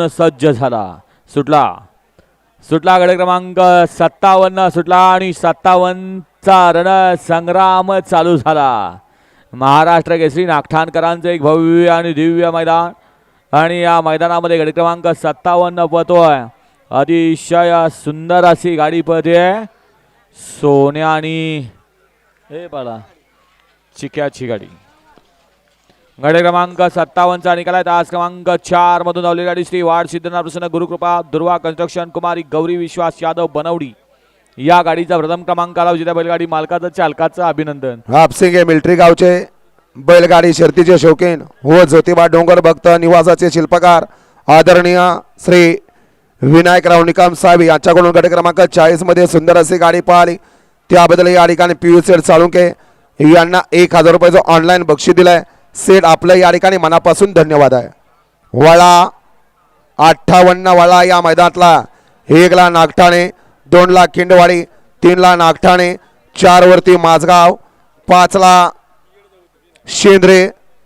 सज्ज झाला. सुटला. सुटला गड क्रमांक सत्तावन्न सुटला आणि सत्तावन्नचा रण संग्राम चालू झाला. महाराष्ट्र केसरी नागठाणकरांचं एक भव्य आणि दिव्य मैदान आणि या मैदानामध्ये गड क्रमांक सत्तावन्न पळतोय अतिशय सुंदर अशी गाडी पळते सोन्या आणि हे बघा. चिक्याची गाडी. गडे क्रमांक सत्तावन्नचा निकाल आहे. आज क्रमांक चार मधून धावलेली गाडी श्री वाड सिद्धनाथ प्रसन्न गुरुकृपा दुर्वा कन्स्ट्रक्शन कुमारी गौरी विश्वास यादव बनवडी. या गाडीचा प्रथम क्रमांक आला होता बैलगाडी मालकाचं चालकाचं अभिनंदन. हापसिंगे मिल्ट्री गावचे बैलगाडी शर्तीचे शौकीन. व ज्योतिबा डोंगर भक्त निवासाचे शिल्पकार आदरणीय श्री विनायकराव निकाम साहेब यांच्याकडून गट क्रमांक चाळीसमध्ये सुंदर अशी गाडी पाहिली. त्याबद्दल या ठिकाणी पी यू सेठ साळुंके यांना एक हजार रुपयाचं ऑनलाईन बक्षीस दिलंय. सेठ आपलं या ठिकाणी मनापासून धन्यवाद आहे. वळा अठ्ठावन्न वळा या मैदानातला. एकला नागठाणे दोनला खिंडवाडी तीनला नागठाणे चार वरती माझगाव पाचला शेंद्रे